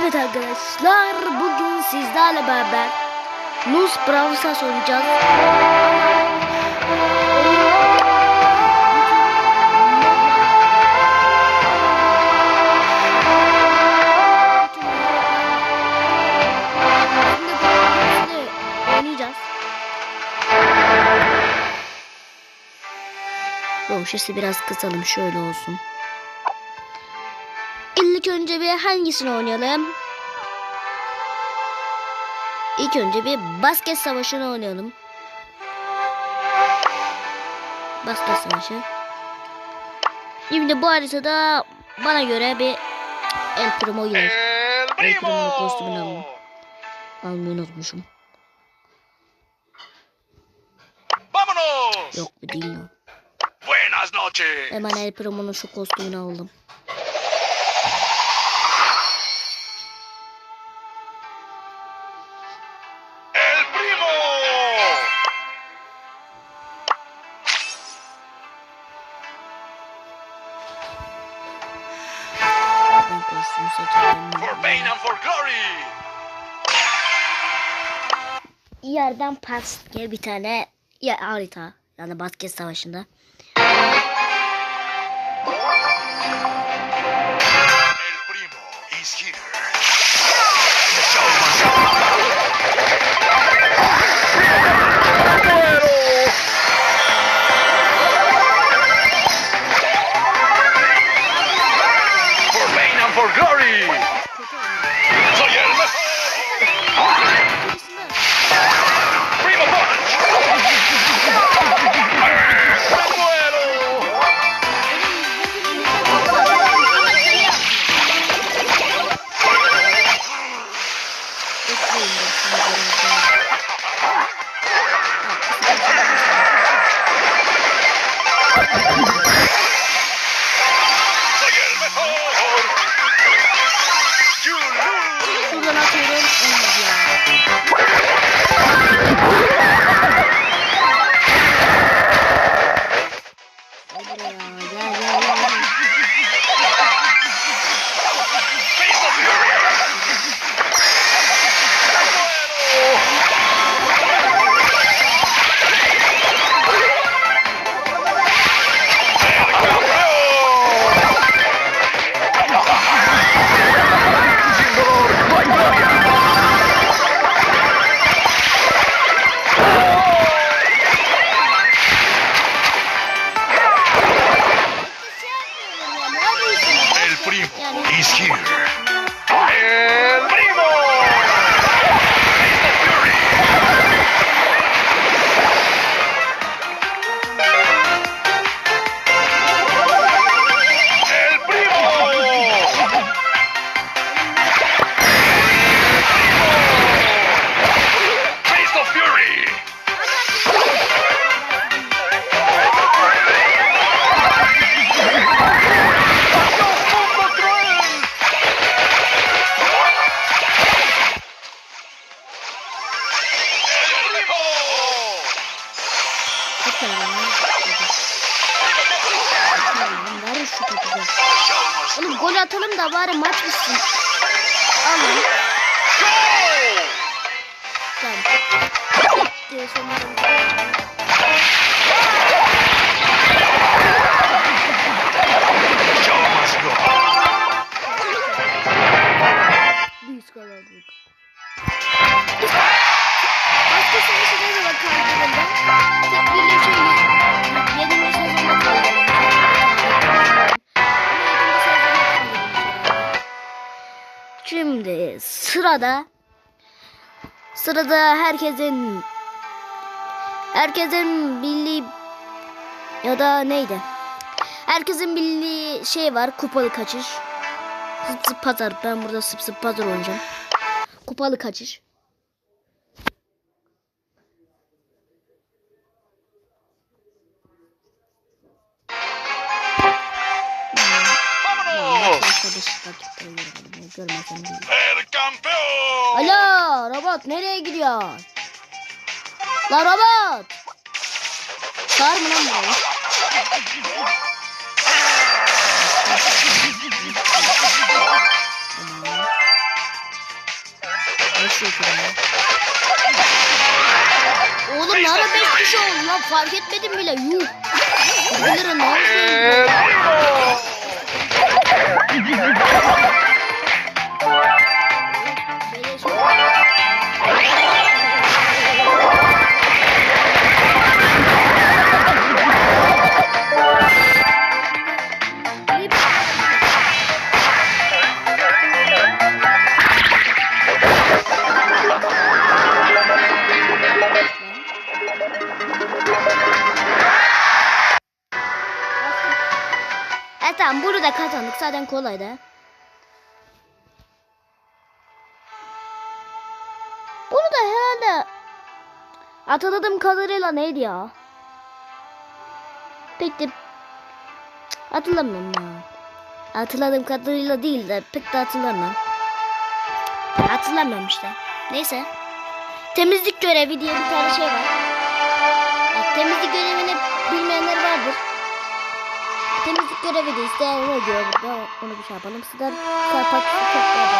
Evet arkadaşlar bugün sizlerle beraber Nuz Brawl Stars oynayacağız. Oynayacağız. Sesi biraz kısalım şöyle olsun. İlk önce bir hangisini oynayalım? İlk önce bir basket savaşını oynayalım. Basket savaşı. Şimdi bu haritada bana göre bir El Primo gelir. El Primo'nun primo. kostümünü alalım. Almayı unutmuşum. Vámonos. Yok bu değil noches. Hemen El Primo'nun şu kostümünü aldım. Kostümü seçelim. For pain and for glory. yerden pas diye bir tane ya harita yani basket savaşında. El primo is here. Büyük. Başka savaşı ne zaman kaldırıldı? Tek bir şey yedinci sezonda kaldırıldı. Şimdi sırada sırada herkesin herkesin bildiği ya da neydi? Herkesin bildiği şey var kupalı kaçış. Sıp sıp pazar. Ben burada sıp sıp pazar oynayacağım. Kupalı kaçış. Alo robot nereye gidiyor? La robot. Çağır mı lan ya. Oğlum ne ara 5 kişi oldu lan fark etmedim bile yuh. Bilir ne oldu? Da zaten kolaydı. Bunu da herhalde hatırladığım kadarıyla neydi ya? Pek de Cık, hatırlamıyorum ya. Hatırladığım kadarıyla değil de pek de hatırlamıyorum. Hatırlamıyorum işte. Neyse. Temizlik görevi diye bir tane şey var. Ya, temizlik görevini bilmeyenler vardır. Temizlik görevi de isteyen diyor burada onu bir şey yapalım. Sizden sarpak toplayalım.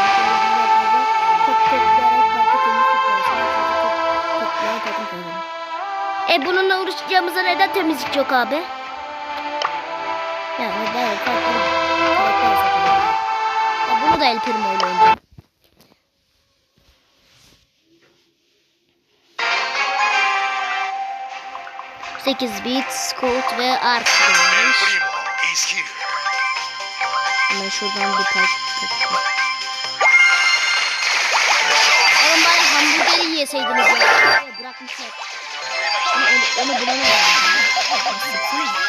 E bununla uğraşacağımıza neden temizlik yok abi? Yani farklı ya bunu da el primo ile oynayacağım. Sekiz bit, Scout ve Ark. İs here. Hemen şuradan bir parça. The show Oğlum bari hamburgeri yiyeseydiniz ya. Bırakmışlar. Onu, onu, onu bulamadım.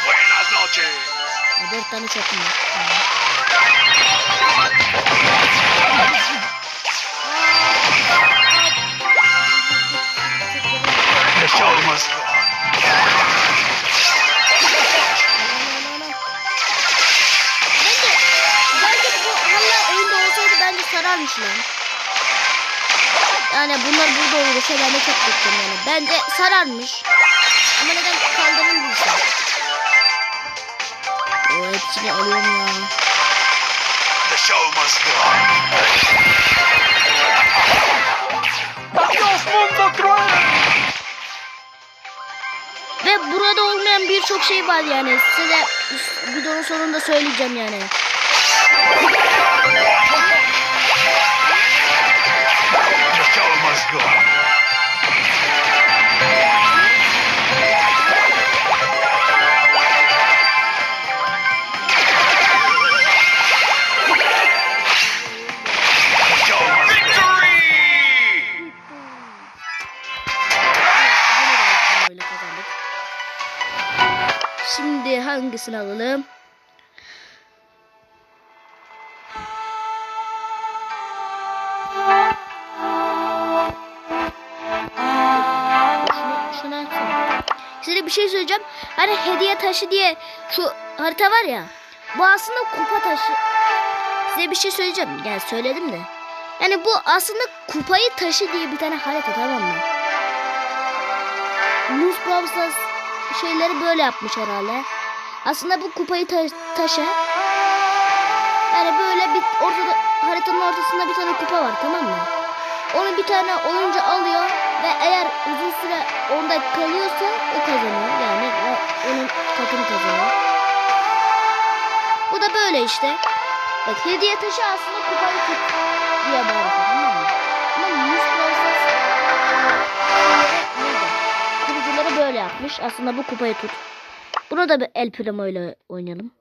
Buenas noches. Dört tane çöpüm var. The show must go on. Sararmış lan. Yani bunlar burada olursa ben de çok bekliyorum yani. Bence sararmış. Ama neden kaldırıldıysa. O hepsini alıyorum ya. The show must go on. Adios mundo cruel. Ve burada olmayan birçok şey var yani. Size videonun sonunda söyleyeceğim yani. Must go. Şimdi hangisini alalım? Size bir şey söyleyeceğim. Hani hediye taşı diye şu harita var ya. Bu aslında kupa taşı. Size bir şey söyleyeceğim. Yani söyledim de. Yani bu aslında kupayı taşı diye bir tane harita tamam mı? Mus Brawlstars şeyleri böyle yapmış herhalde. Aslında bu kupayı ta- taşı. Yani böyle bir ortada haritanın ortasında bir tane kupa var tamam mı? Onu bir tane oyuncu alıyor ve eğer uzun süre onda kalıyorsa o kazanıyor. Yani onun takımı kazanıyor. Bu da böyle işte. Bak hediye taşı aslında kupayı tut diye bağırıyor tamam mı? Ama kurucuları böyle yapmış. Aslında bu kupayı tut. Buna da bir El Primo ile oynayalım.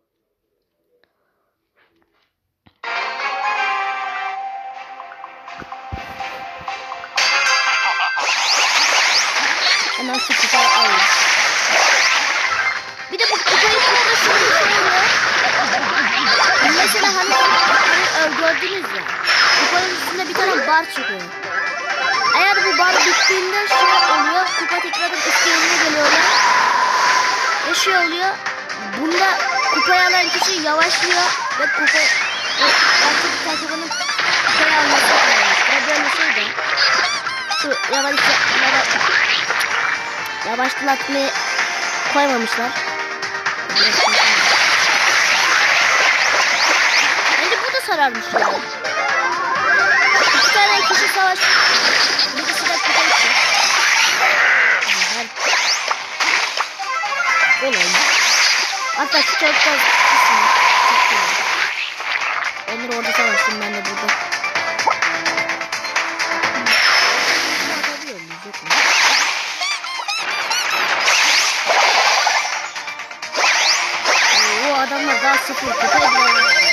Gördünüz ya. Kupanın üstünde bir tane bar çıkıyor. Eğer bu bar bittiğinde şey oluyor. Kupa tekrardan üstü yerine geliyorlar. Ve şey oluyor. Bunda kupayı alan kişi yavaşlıyor. Ve kupa ve artık takımının kupayı alması kolaymış. Ve böyle şey de. Şu yavaş yavaş yavaşlatmayı koymamışlar. Bence sararmış yani. İki tane kişi savaş. Birisi de kudurdu. Olayım. Hatta şu çocuklar Onur orada savaştım ben de burada. Oo adamlar daha sıfır kutu ediyorlar.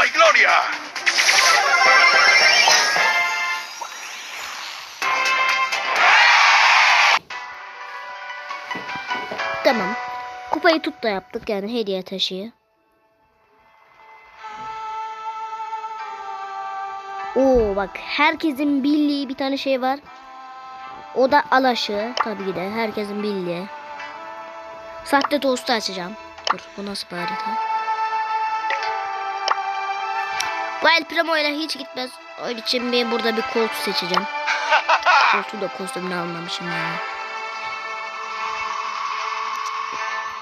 Hay gloria. Tamam. Kupayı tut da yaptık yani hediye taşıyı. Oo bak herkesin bildiği bir tane şey var. O da alaşığı tabii de herkesin bildiği. Sahte tostu açacağım. Dur bu nasıl bir harita? Bu El Primo ile hiç gitmez. Onun için ben burada bir koltuğu seçeceğim. Koltuğu da kostümünü almamışım ya.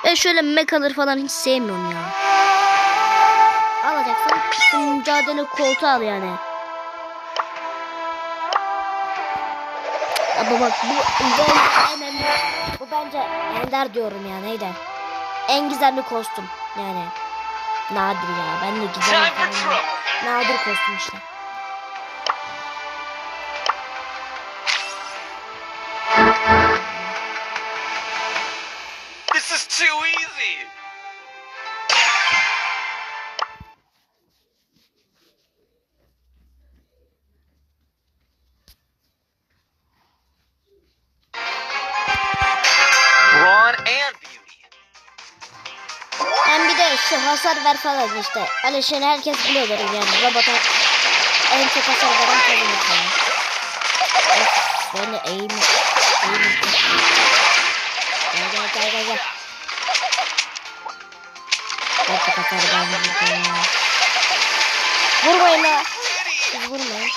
Ben şöyle mekaları falan hiç sevmiyorum ya. Alacaksan mücadele koltuğu al yani. Ama bak bu ben en bu bence ender diyorum ya neydi? En gizemli kostüm yani. Nadir ya ben de gizemli Time for falan. trouble. Hasar ver falan işte. Alişan'ı herkes biliyordur yani. Robota en çok hasar veren kazanır falan. De eğim. Eğim. Gel gel gel gel gel. Bak hasar ya. Vurmayın la. Siz vurmayın.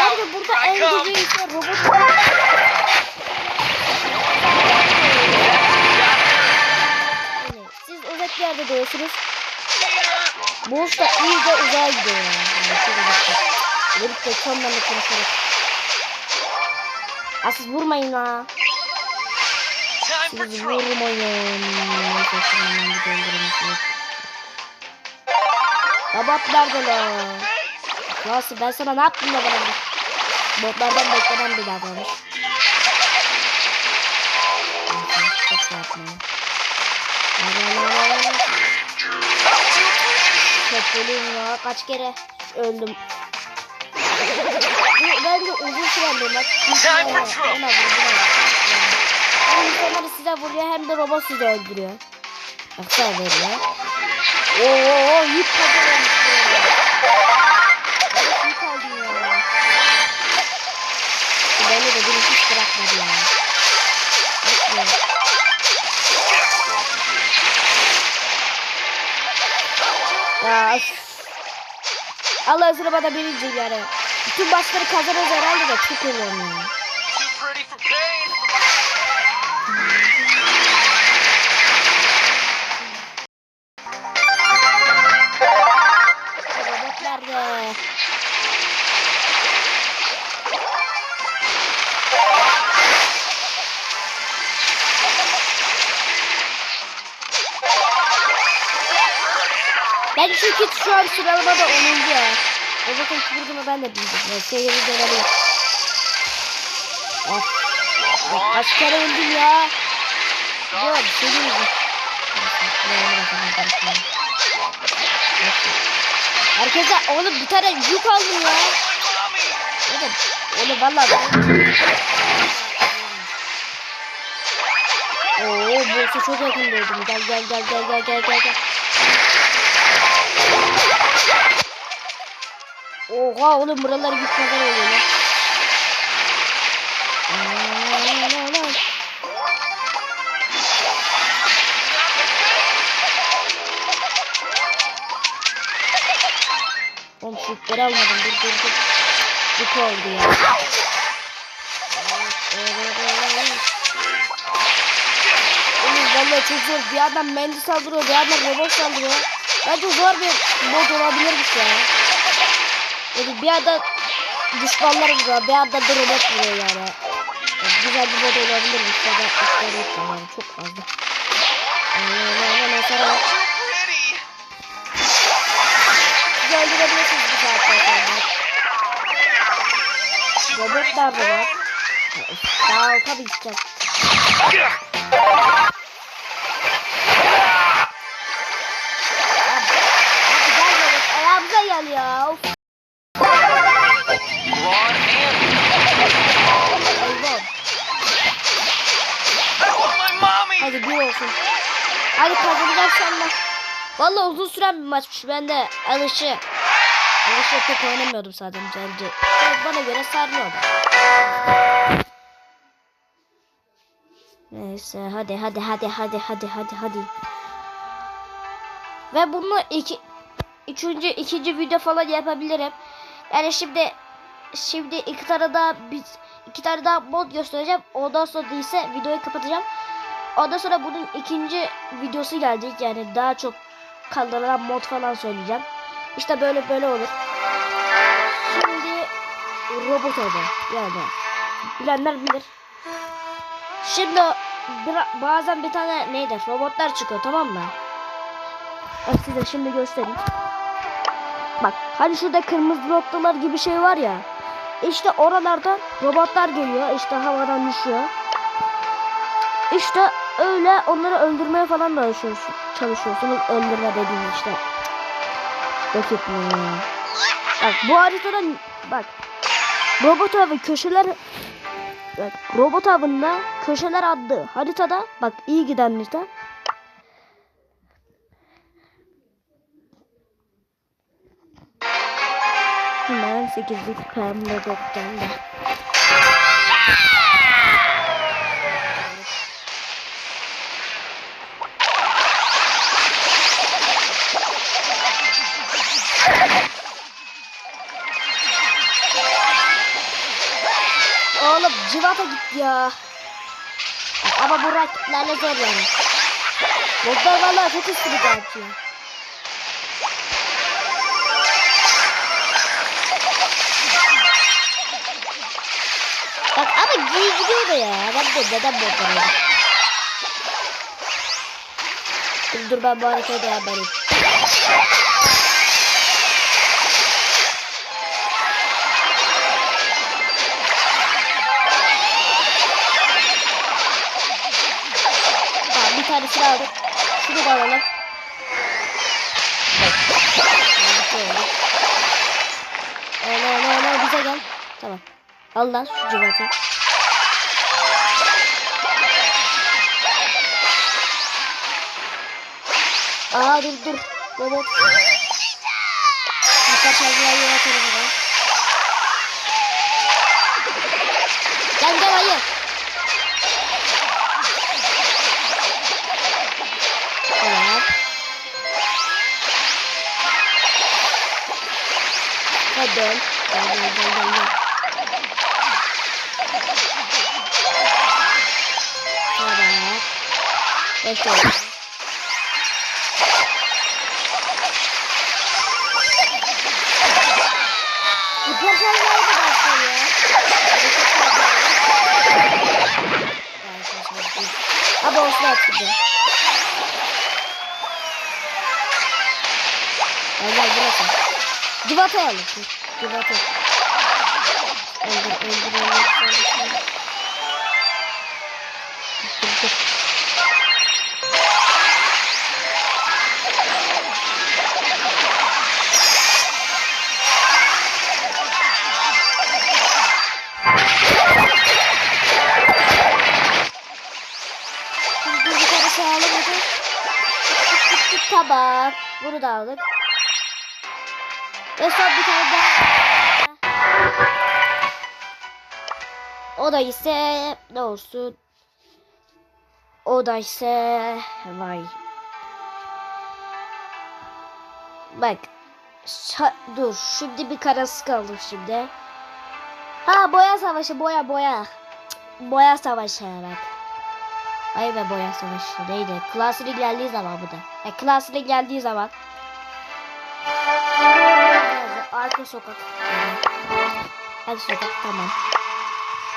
Bence burada en güzel ise robot. Bir yerde doğuyorsunuz. Boss da iyice uzağa gidiyor yani. Verip de sonlarla konuşarak. Ha siz vurmayın la. Siz vurmayın. Kabat nerede la? Nasıl ben sana ne yaptım da bana? Botlardan beklenen bir davranış. Çok şey yapmayın. Köpülüğüm ya kaç kere öldüm. Bu bence uzun süren bir maç. Time for Ona trouble. vurdu. Hem insanları size vuruyor hem de robot sizi öldürüyor. Baksana veriyor. Oo yük kadar olmuş böyle. Evet yük aldın ya. Böyle de beni hiç bırakmadı ya. Bakma. Ya. Allah özür bana birinci yani. Bütün maçları kazanırız herhalde de çok ölüyorum an sıralamada 10. ya. Robotun kıvırdığını ben de bildim. Ya, seyirci dönebilir. Of. Bak, Kaç kere öldüm ya. Ya bir şey değil mi? Herkese oğlum bir tane yük aldım ya. Oğlum, oğlum vallahi Oo, bu çok yakın gördüm. Gel gel gel gel gel gel gel Oha oğlum buralar yük kadar oluyor lan. Oğlum şu yükleri almadım. Dur dur dur. Yük oldu ya. Evet. Vallahi çok zor. Bir yandan mendil saldırıyor, bir yandan robot saldırıyor. Bence zor bir mod olabilirmiş ya. Yani bir yandan düşmanlar vuruyor, bir yandan da robot vuruyor yani. yani güzel bir mod olabilirmiş ya da işleri yok yani çok fazla. Yani mesela öldürebilirsiniz bu saatten sonra. Too Robot pretty for nerede var? Daha tabii gideceğim. Hadi gel robot ayağımıza gel ya. Of. Bir olsun. Hadi kazanacağız sanma. Vallahi uzun süren bir maçmış. Ben de alışı. Alışı pek oynamıyordum zaten bence. Bana göre sarmıyordu. Neyse hadi hadi hadi hadi hadi hadi hadi. Ve bunu iki üçüncü ikinci video falan yapabilirim. Yani şimdi şimdi iki tane daha biz iki tane daha mod göstereceğim. Ondan sonra ise videoyu kapatacağım. Ondan sonra bunun ikinci videosu gelecek. Yani daha çok kaldırılan mod falan söyleyeceğim. İşte böyle böyle olur. Şimdi robot oldu. Yani bilenler bilir. Şimdi bazen bir tane neydi robotlar çıkıyor tamam mı? Bak size şimdi göstereyim. Bak hani şurada kırmızı noktalar gibi şey var ya. İşte oralardan robotlar geliyor. İşte havadan düşüyor. İşte öyle onları öldürmeye falan da çalışıyorsun, çalışıyorsunuz. Öldürme dediğim işte. Bak bu haritada bak. Robot avı köşeler bak, robot avında köşeler adlı haritada bak iyi giden harita. Hemen 8'lik pembe geldi. Civata gitti ya. Ama bu rakiplerle zor yani. Botlar valla çok üstü bir ya. Bak ama iyi gidiyor da ya. Ben de neden botlar? Dur, dur ben bu haritayı da yapayım. Tanesini aldık. Şunu da alalım. Öyle öyle öyle bize gel. Tamam. Al lan şu civatı. Aa dur dur. Robot. Birkaç hazırlar yönetelim zaman. Gel gel hayır. Hadi dön. Gel gel gel gel. gel. Tamam. Beş oldu. Abi olsun artık. Gel gel bırakın. Cıvata alın. Cıvata. Öldür öldür öldür. öldür, Tamam. Bunu da aldık. Son bir tane daha. O da ise ne olsun? O da ise vay. Bak. şa- dur. Şimdi bir karası kaldı şimdi. Ha boya savaşı boya boya. Cık, Boya savaşı bak. Ay ve boya savaşı neydi? Klasili geldiği zaman bu da. E, klasili geldiği zaman. Arka sokak. Arka sokak tamam.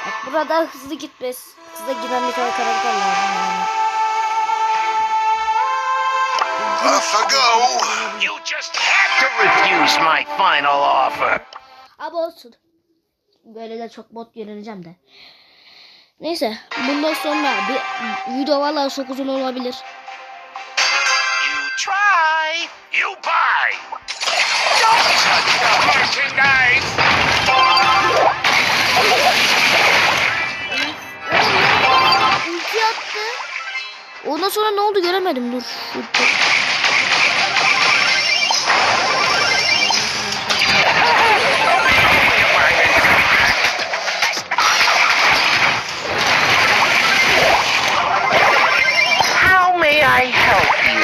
Bak burada hızlı gitmez. Hızlı giden bir tane karakter lazım yani. You just had to refuse my final offer. Ama olsun. Böyle de çok bot yenileceğim de. Neyse bundan sonra bir video valla çok uzun olabilir. You try, you buy. Ulti attı. Ondan sonra ne oldu göremedim dur. Şurada. How may I help you?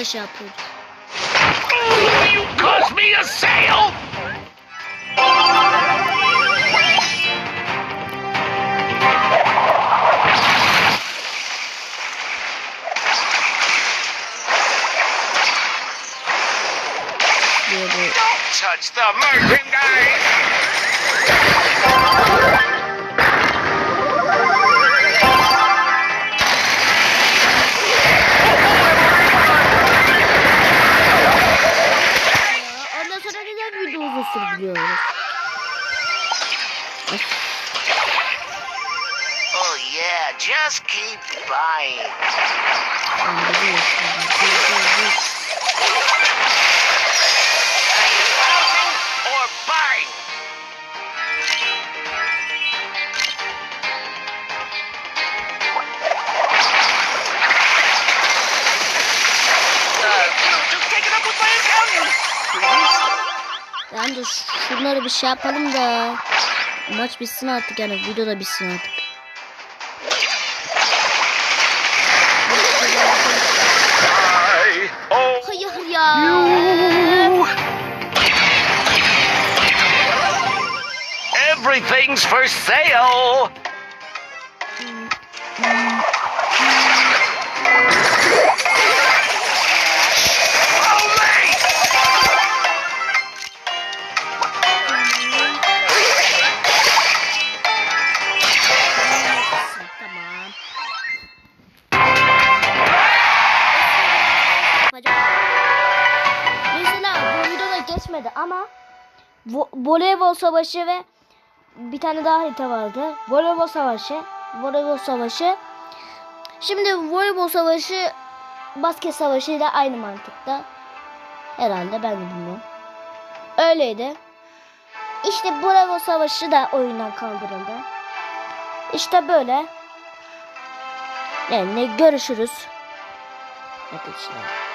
Da şey you? Caused me a sale. Don't touch the merchandise. İt up with my accountant. Ben de şunları bir şey yapalım da maç bitsin artık yani video da bitsin artık. You. Everything's for sale. Voleybol savaşı ve bir tane daha harita vardı. Voleybol savaşı, voleybol savaşı. Şimdi voleybol savaşı basket savaşıyla aynı mantıkta. Herhalde ben de bilmiyorum. Öyleydi. İşte voleybol savaşı da oyundan kaldırıldı. İşte böyle. Yani görüşürüz. Arkadaşlar.